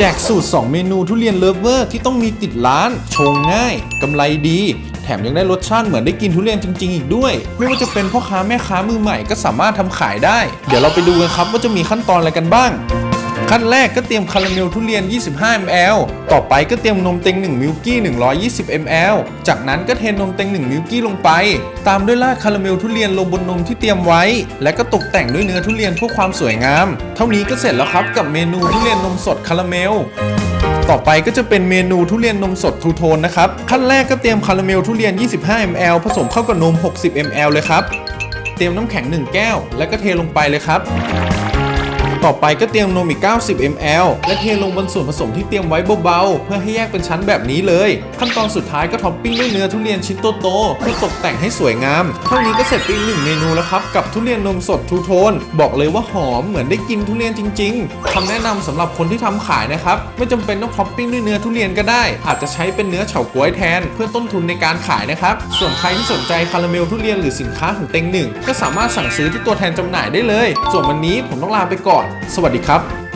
แจกสูตร 2 เมนูทุเรียนเลิฟเวอร์ที่ต้องมีติดร้าน ชงง่าย กำไรดี แถมยังได้รสชาติเหมือนได้กินทุเรียนจริง ๆ อีกด้วย ไม่ว่าจะเป็นพ่อค้าแม่ค้ามือใหม่ก็สามารถทำขายได้ เดี๋ยวเราไปดูกันครับว่าจะมีขั้นตอนอะไรกันบ้าง ขั้นแรกก็เตรียมคาราเมลทุเรียน 25 ml ต่อไปก็เตรียมนมเต็ง1มิลกี้ 120 ml จากนั้นก็เทนมเต็ง1มิลกี้ลงไป ตามด้วยราดคาราเมลทุเรียนลงบนนมที่เตรียมไว้ และก็ตกแต่งด้วยเนื้อทุเรียนเพื่อความสวยงาม เท่านี้ก็เสร็จแล้วครับกับเมนูทุเรียนนมสดคาราเมลต่อไปก็จะเป็นเมนูทุเรียนนมสดทูโทนนะครับ ขั้นแรกก็เตรียมคาราเมลทุเรียน 25 ml ผสมเข้ากับนม 60 ml เลยครับ เตรียมน้ำแข็ง 1 แก้ว แล้วก็เทลงไปเลยครับ ต่อไปก็เตรียมนมอีก 90 ml และเทลงบนส่วนผสมที่เตรียมไว้เบาๆ เพื่อให้แยกเป็นชั้นแบบนี้เลย ขั้นตอนสุดท้ายก็ท็อปปิ้งด้วยเนื้อทุเรียนชิ้นโตๆเพื่อตกแต่งให้สวยงาม เท่านี้ก็เสร็จไปอีกหนึ่งเมนูแล้วครับ กับทุเรียนนมสดทูโทน บอกเลยว่าหอมเหมือนได้กินทุเรียนจริง ๆคำแนะนำสำหรับคนที่ทำขายนะครับไม่จำเป็นต้องท็อปปิ้งด้วยเนื้อทุเรียนก็ได้ อาจจะใช้เป็นเนื้อเฉาก๊วยแทน เพื่อต้นทุนในการขายนะครับส่วนใครที่สนใจคาราเมลทุเรียนหรือสินค้าของเต็งหนึ่งก็สามารถสั่งซื้อที่ตัวแทนจำหน่ายได้เลย ส่วนวันนี้ผมต้องลาไปก่อนสวัสดีครับ